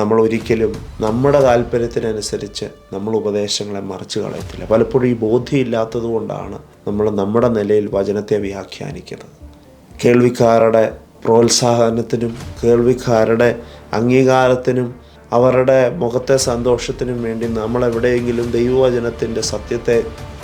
നമ്മൾ ഒരിക്കലും നമ്മുടെ താല്പര്യത്തിനനുസരിച്ച് നമ്മൾ ഉപദേശങ്ങളെ മറിച്ച് കളയത്തില്ല. പലപ്പോഴും ഈ ബോധ്യമില്ലാത്തത് കൊണ്ടാണ് നമ്മൾ നമ്മുടെ നിലയിൽ വചനത്തെ വ്യാഖ്യാനിക്കുന്നത്. കേൾവിക്കാരുടെ പ്രോത്സാഹനത്തിനും കേൾവിക്കാരുടെ അംഗീകാരത്തിനും അവരുടെ മുഖത്തെ സന്തോഷത്തിനും വേണ്ടി നമ്മൾ എവിടെയെങ്കിലും ദൈവവചനത്തിന്റെ സത്യത്തെ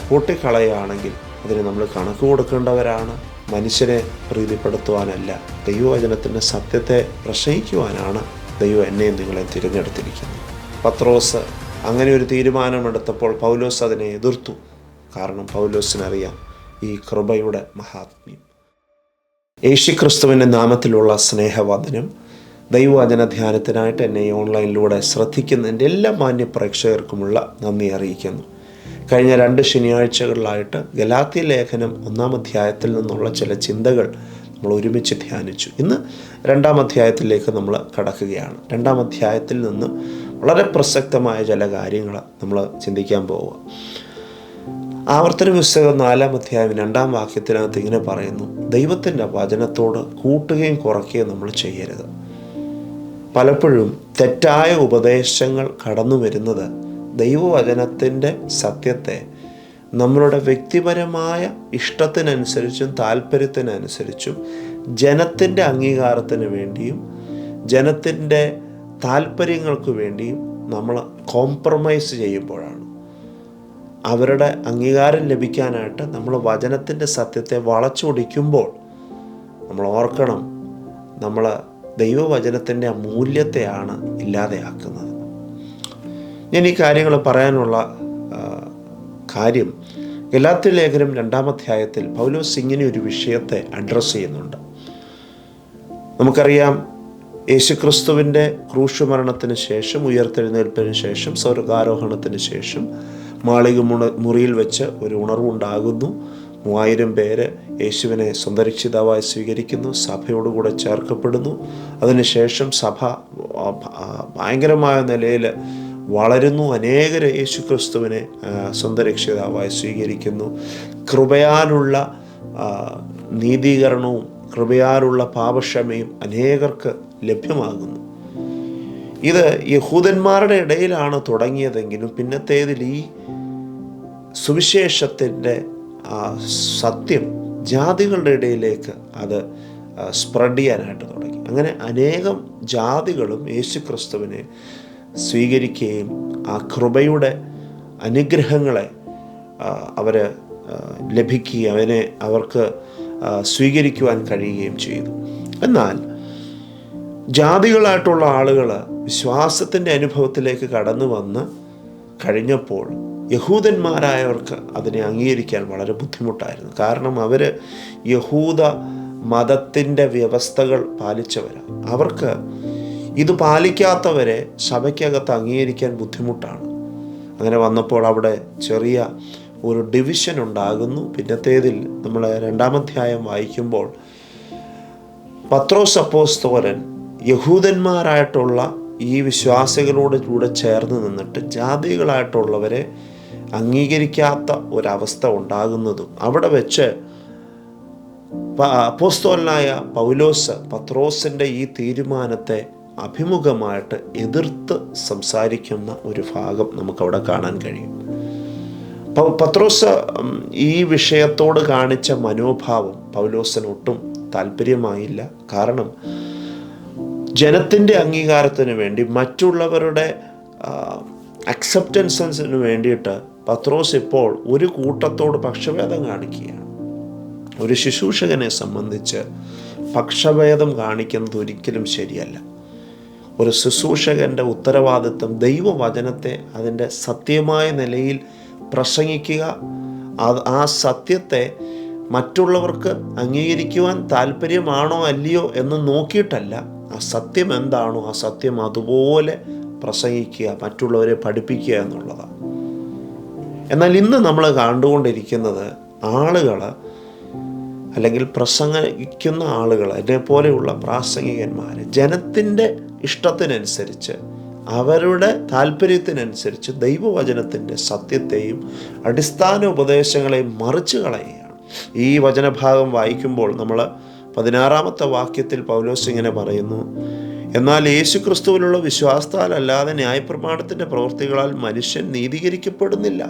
കൂട്ടിക്കളയുകയാണെങ്കിൽ അതിന് നമ്മൾ കണക്ക് കൊടുക്കേണ്ടവരാണ്. മനുഷ്യരെ പ്രീതിപ്പെടുത്തുവാനല്ല ദൈവവചനത്തിന്റെ സത്യത്തെ പ്രസംഗിക്കുവാനാണ് ദൈവം എന്നെയും നിങ്ങളെ തിരഞ്ഞെടുത്തിരിക്കുന്നു. പത്രോസ് അങ്ങനെ ഒരു തീരുമാനമെടുത്തപ്പോൾ പൗലോസ് അതിനെ എതിർത്തു. കാരണം പൗലോസിനറിയാം ഈ കൃപയുടെ മഹാത്മ്യം. യേശുക്രിസ്തുവിന്റെ നാമത്തിലുള്ള സ്നേഹവദനം ദൈവവചന ധ്യാനത്തിനായിട്ട് എന്നെ ഓൺലൈനിലൂടെ ശ്രദ്ധിക്കുന്ന എന്റെ എല്ലാ മാന്യ പ്രേക്ഷകർക്കുമുള്ള നന്ദി അറിയിക്കുന്നു. കഴിഞ്ഞ രണ്ട് ശനിയാഴ്ചകളിലായിട്ട് ഗലാത്തി ലേഖനം ഒന്നാം അധ്യായത്തിൽ നിന്നുള്ള ചില ചിന്തകൾ നമ്മൾ ഒരുമിച്ച് ധ്യാനിച്ചു. ഇന്ന് രണ്ടാം അധ്യായത്തിലേക്ക് നമ്മൾ കടക്കുകയാണ്. രണ്ടാം അധ്യായത്തിൽ നിന്ന് വളരെ പ്രസക്തമായ ചില കാര്യങ്ങൾ നമ്മൾ ചിന്തിക്കാൻ പോവുക. ആവർത്തന പുസ്തകം നാലാം അധ്യായം രണ്ടാം വാക്യത്തിനകത്ത് ഇങ്ങനെ പറയുന്നു. ദൈവത്തിന്റെ വചനത്തോട് കൂട്ടുകയും കുറയ്ക്കുകയും നമ്മൾ ചെയ്യരുത്. പലപ്പോഴും തെറ്റായ ഉപദേശങ്ങൾ കടന്നു വരുന്നത് ദൈവവചനത്തിന്റെ സത്യത്തെ നമ്മളുടെ വ്യക്തിപരമായ ഇഷ്ടത്തിനനുസരിച്ചും താല്പര്യത്തിനനുസരിച്ചും ജനത്തിന്റെ അംഗീകാരത്തിന് വേണ്ടിയും ജനത്തിന്റെ താല്പര്യങ്ങൾക്ക് വേണ്ടിയും നമ്മൾ കോംപ്രമൈസ് ചെയ്യുമ്പോഴാണ്. അവരുടെ അംഗീകാരം ലഭിക്കാനായിട്ട് നമ്മൾ വചനത്തിന്റെ സത്യത്തെ വളച്ചൊടിക്കുമ്പോൾ നമ്മൾ ഓർക്കണം നമ്മൾ ദൈവവചനത്തിന്റെ അമൂല്യത്തെയാണ് മൂല്യത്തെയാണ് ഇല്ലാതെയാക്കുന്നത്. ഞാൻ ഈ കാര്യങ്ങൾ പറയാനുള്ള കാര്യം ഗലാത്തി ലേഖനം രണ്ടാമധ്യായത്തിൽ പൗലോസ് ഇങ്ങനെ ഒരു വിഷയത്തെ അഡ്രസ്സ് ചെയ്യുന്നുണ്ട്. നമുക്കറിയാം യേശുക്രിസ്തുവിന്റെ ക്രൂശുമരണത്തിന് ശേഷം ഉയർത്തെഴുന്നേൽപ്പിന് ശേഷം സ്വർഗാരോഹണത്തിന് ശേഷം മാളിക മുറിയിൽ വെച്ച് ഒരു ഉണർവുണ്ടാകുന്നു. മൂവായിരം പേര് യേശുവിനെ സ്വന്തം സ്വീകരിക്കുന്നു സഭയോടുകൂടെ ചേർക്കപ്പെടുന്നു. അതിനുശേഷം സഭ ഭയങ്കരമായ നിലയിൽ വളരുന്നു. അനേകർ യേശു ക്രിസ്തുവിനെ സ്വന്തം രക്ഷിതാവായി സ്വീകരിക്കുന്നു. കൃപയാലുള്ള ആ, നീതീകരണവും കൃപയാലുള്ള പാപക്ഷമയും അനേകർക്ക് ലഭ്യമാകുന്നു. ഇത് യഹൂദന്മാരുടെ ഇടയിലാണ് തുടങ്ങിയതെങ്കിലും പിന്നത്തേതിൽ ഈ സുവിശേഷത്തിന്റെ സത്യം ജാതികളുടെ ഇടയിലേക്ക് അത് സ്പ്രെഡ് ചെയ്യാനായിട്ട് തുടങ്ങി. അങ്ങനെ അനേകം ജാതികളും യേശു ക്രിസ്തുവിനെ സ്വീകരിക്കുകയും ആ കൃപയുടെ അനുഗ്രഹങ്ങളെ അവർ ലഭിക്കുകയും അവനെ അവർക്ക് സ്വീകരിക്കുവാൻ കഴിയുകയും ചെയ്തു. എന്നാൽ ജാതികളായിട്ടുള്ള ആളുകൾ വിശ്വാസത്തിന്റെ അനുഭവത്തിലേക്ക് കടന്നു വന്ന് കഴിഞ്ഞപ്പോൾ യഹൂദന്മാരായവർക്ക് അതിനെ അംഗീകരിക്കാൻ വളരെ ബുദ്ധിമുട്ടായിരുന്നു. കാരണം അവർ യഹൂദ മതത്തിന്റെ വ്യവസ്ഥകൾ പാലിച്ചവരാണ് അവർക്ക് ഇത് പാലിക്കാത്തവരെ സഭയ്ക്കകത്ത് അംഗീകരിക്കാൻ ബുദ്ധിമുട്ടാണ്. അങ്ങനെ വന്നപ്പോൾ അവിടെ ചെറിയ ഒരു ഡിവിഷൻ ഉണ്ടാകുന്നു. പിന്നത്തേതിൽ നമ്മൾ രണ്ടാമധ്യായം വായിക്കുമ്പോൾ പത്രോസ് അപ്പോസ്തോലൻ യഹൂദന്മാരായിട്ടുള്ള ഈ വിശ്വാസികളോട് കൂടെ ചേർന്ന് നിന്നിട്ട് ജാതികളായിട്ടുള്ളവരെ അംഗീകരിക്കാത്ത ഒരവസ്ഥ ഉണ്ടാകുന്നതും അവിടെ വെച്ച് അപ്പോസ്തോലനായ പൗലോസ് പത്രോസിന്റെ ഈ തീരുമാനത്തെ അഭിമുഖമായിട്ട് എതിർത്ത് സംസാരിക്കുന്ന ഒരു ഭാഗം നമുക്കവിടെ കാണാൻ കഴിയും. പത്രോസ് ഈ വിഷയത്തോട് കാണിച്ച മനോഭാവം പൗലോസിന് താല്പര്യമായില്ല. കാരണം ജനത്തിന്റെ അംഗീകാരത്തിന് വേണ്ടി മറ്റുള്ളവരുടെ അക്സെപ്റ്റൻസിന് വേണ്ടിയിട്ട് പത്രോസ് ഇപ്പോൾ ഒരു കൂട്ടത്തോട് പക്ഷഭേദം കാണിക്കുകയാണ്. ഒരു ശുശ്രൂഷകനെ സംബന്ധിച്ച് പക്ഷഭേദം കാണിക്കുന്നത് ഒരിക്കലും ശരിയല്ല. ഒരു ശുശ്രൂഷകന്റെ ഉത്തരവാദിത്വം ദൈവവചനത്തെ അതിന്റെ സത്യമായ നിലയിൽ പ്രസംഗിക്കുക. ആ സത്യത്തെ മറ്റുള്ളവർക്ക് അംഗീകരിക്കുവാൻ താല്പര്യമാണോ അല്ലയോ എന്ന് നോക്കിയിട്ടല്ല. ആ സത്യം എന്താണോ ആ സത്യം അതുപോലെ പ്രസംഗിക്കുക മറ്റുള്ളവരെ പഠിപ്പിക്കുക എന്നുള്ളതാണ്. എന്നാൽ ഇന്ന് നമ്മൾ കണ്ടുകൊണ്ടിരിക്കുന്നത് ആളുകൾ അല്ലെങ്കിൽ പ്രസംഗിക്കുന്ന ആളുകൾ എന്നെ പോലെയുള്ള പ്രാസംഗികന്മാർ ജനത്തിന്റെ ഇഷ്ടത്തിനനുസരിച്ച് അവരുടെ താല്പര്യത്തിനനുസരിച്ച് ദൈവവചനത്തിന്റെ സത്യത്തെയും അടിസ്ഥാന ഉപദേശങ്ങളെയും മറിച്ച് കളയുകയാണ്. ഈ വചനഭാഗം വായിക്കുമ്പോൾ നമ്മൾ പതിനാറാമത്തെ വാക്യത്തിൽ പൗലോസ് ഇങ്ങനെ പറയുന്നു എന്നാൽ യേശു ക്രിസ്തുവിലുള്ള വിശ്വാസത്താലല്ലാതെ ന്യായപ്രമാണത്തിന്റെ പ്രവൃത്തികളാൽ മനുഷ്യൻ നീതീകരിക്കപ്പെടുന്നില്ല.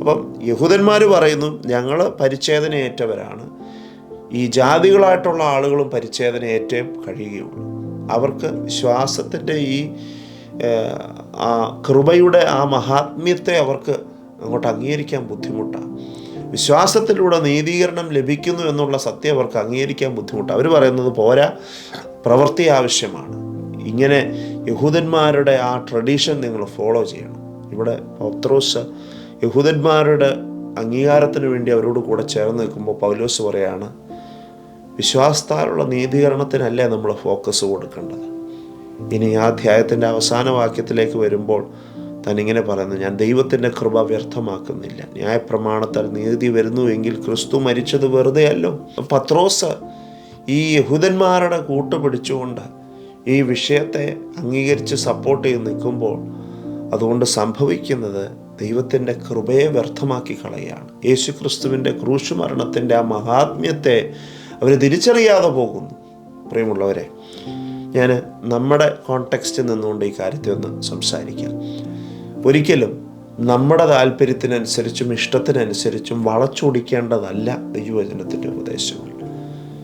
അപ്പം യഹൂദന്മാർ പറയുന്നു ഞങ്ങൾ പരിച്ഛേദനയേറ്റവരാണ്. ഈ ജാതികളായിട്ടുള്ള ആളുകളും പരിച്ഛേദന ഏറ്റേ കഴിയുകയുള്ളൂ. അവർക്ക് ശ്വാസത്തിന്റെ ഈ ആ കൃപയുടെ ആ മഹാത്മ്യത്തെ അവർക്ക് അങ്ങോട്ട് അംഗീകരിക്കാൻ ബുദ്ധിമുട്ടാണ്. വിശ്വാസത്തിലൂടെ നീതീകരണം ലഭിക്കുന്നു എന്നുള്ള സത്യം അവർക്ക് അംഗീകരിക്കാൻ ബുദ്ധിമുട്ടാണ്. അവർ പറയുന്നത് പോരാ പ്രവൃത്തി ആവശ്യമാണ്. ഇങ്ങനെ യഹൂദന്മാരുടെ ആ ട്രഡീഷൻ നിങ്ങൾ ഫോളോ ചെയ്യണം. ഇവിടെ പൗത്രോസ് യഹൂദന്മാരുടെ അംഗീകാരത്തിന് വേണ്ടി അവരോട് കൂടെ ചേർന്ന് നിൽക്കുമ്പോൾ പൗലോസ് പറയാണ് വിശ്വാസത്താലുള്ള നീതീകരണത്തിനല്ലേ നമ്മൾ ഫോക്കസ് കൊടുക്കേണ്ടത്? ഇനി ആ അധ്യായത്തിന്റെ അവസാന വാക്യത്തിലേക്ക് വരുമ്പോൾ തന്നിങ്ങനെ പറയുന്നു ഞാൻ ദൈവത്തിന്റെ കൃപ വ്യർത്ഥമാക്കുന്നില്ല. ന്യായപ്രമാണത്താൽ നീതി വരുന്നുവെങ്കിൽ ക്രിസ്തു മരിച്ചത് വെറുതെയല്ലോ. പത്രോസ് ഈ യഹൂദന്മാരുടെ കൂട്ടുപിടിച്ചുകൊണ്ട് ഈ വിഷയത്തെ അംഗീകരിച്ച് സപ്പോർട്ട് ചെയ്ത് നിൽക്കുമ്പോൾ അതുകൊണ്ട് സംഭവിക്കുന്നത് ദൈവത്തിന്റെ കൃപയെ വ്യർത്ഥമാക്കി കളയാണ്. യേശു ക്രിസ്തുവിന്റെ ക്രൂശുമരണത്തിന്റെ ആ മഹാത്മ്യത്തെ അവർ തിരിച്ചറിയാതെ പോകുന്നു. പ്രിയമുള്ളവരെ ഞാൻ നമ്മുടെ കോണ്ടെക്സ്റ്റിൽ നിന്നുകൊണ്ട് ഈ കാര്യത്തെ ഒന്ന് സംസാരിക്കാം. ഒരിക്കലും നമ്മുടെ താല്പര്യത്തിനനുസരിച്ചും ഇഷ്ടത്തിനനുസരിച്ചും വളച്ചൊടിക്കേണ്ടതല്ല ദൈവവചനത്തിന്റെ ഉപദേശങ്ങൾ.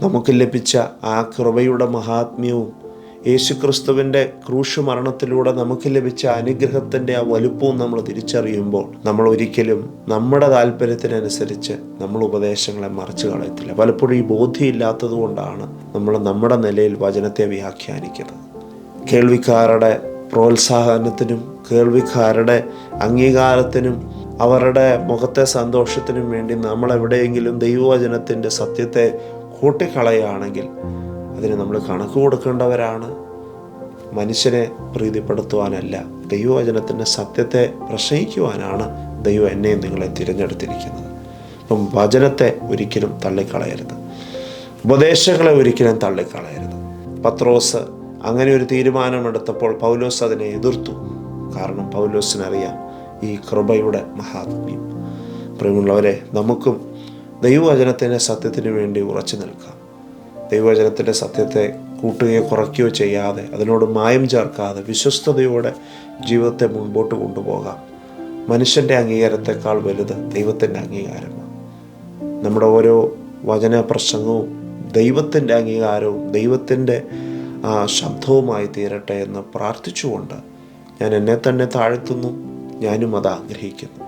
നമുക്ക് ലഭിച്ച ആ കൃപയുടെ മഹാത്മ്യവും യേശുക്രിസ്തുവിന്റെ ക്രൂശ് മരണത്തിലൂടെ നമുക്ക് ലഭിച്ച അനുഗ്രഹത്തിന്റെ ആ വലുപ്പവും നമ്മൾ തിരിച്ചറിയുമ്പോൾ നമ്മൾ ഒരിക്കലും നമ്മുടെ താല്പര്യത്തിനനുസരിച്ച് നമ്മൾ ഉപദേശങ്ങളെ മറിച്ച് കളയത്തില്ല. പലപ്പോഴും ഈ ബോധ്യമില്ലാത്തത് കൊണ്ടാണ് നമ്മൾ നമ്മുടെ നിലയിൽ വചനത്തെ വ്യാഖ്യാനിക്കുന്നത്. കേൾവിക്കാരുടെ പ്രോത്സാഹനത്തിനും കേൾവിക്കാരുടെ അംഗീകാരത്തിനും അവരുടെ മുഖത്തെ സന്തോഷത്തിനും വേണ്ടി നമ്മൾ എവിടെയെങ്കിലും ദൈവവചനത്തിന്റെ സത്യത്തെ കൂട്ടിക്കളയുകയാണെങ്കിൽ അതിന് നമ്മൾ കണക്ക് കൊടുക്കേണ്ടവരാണ്. മനുഷ്യനെ പ്രീതിപ്പെടുത്തുവാനല്ല ദൈവവചനത്തിന്റെ സത്യത്തെ പ്രസംഗിക്കുവാനാണ് ദൈവം എന്നെയും നിങ്ങളെ തിരഞ്ഞെടുത്തിരിക്കുന്നത്. അപ്പം വചനത്തെ ഒരിക്കലും തള്ളിക്കളയരുത്. ഉപദേശങ്ങളെ ഒരിക്കലും തള്ളിക്കളയരുത്. പത്രോസ് അങ്ങനെ ഒരു തീരുമാനമെടുത്തപ്പോൾ പൗലോസ് അതിനെ എതിർത്തു. കാരണം പൗലോസിനറിയാം ഈ കൃപയുടെ മഹാത്മ്യം. പ്രിയമുള്ളവരെ നമുക്കും ദൈവവചനത്തിന്റെ സത്യത്തിന് വേണ്ടി ഉറച്ചു നിൽക്കാം. ദൈവവചനത്തിന്റെ സത്യത്തെ കൂട്ടുകയോ കുറയ്ക്കുകയോ ചെയ്യാതെ അതിനോട് മായം ചേർക്കാതെ വിശ്വസ്തയോടെ ജീവിതത്തെ മുൻപോട്ട് കൊണ്ടുപോകാം. മനുഷ്യന്റെ അംഗീകാരത്തെക്കാൾ വലുത് ദൈവത്തിന്റെ അംഗീകാരമാണ്. നമ്മുടെ ഓരോ വചന പ്രസംഗവും ദൈവത്തിന്റെ അംഗീകാരവും ദൈവത്തിന്റെ ആ ശബ്ദവുമായി തീരട്ടെ എന്ന് പ്രാർത്ഥിച്ചുകൊണ്ട് ഞാൻ എന്നെ തന്നെ താഴ്ത്തുന്നു. ഞാനും അത് ആഗ്രഹിക്കുന്നു.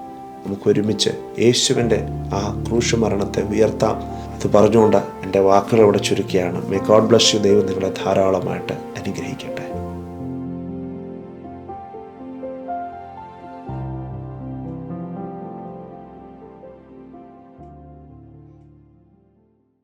നമുക്കൊരുമിച്ച് യേശുവിന്റെ ആ ക്രൂശുമരണത്തെ ഉയർത്താം. അത് പറഞ്ഞുകൊണ്ട് എന്റെ വാക്കുകൾ ഇവിടെ ചുരുക്കിയാണ്. മേ ഗോഡ് ബ്ലസ് യു ദൈവം നിങ്ങളെ ധാരാളമായിട്ട് അനുഗ്രഹിക്കട്ടെ.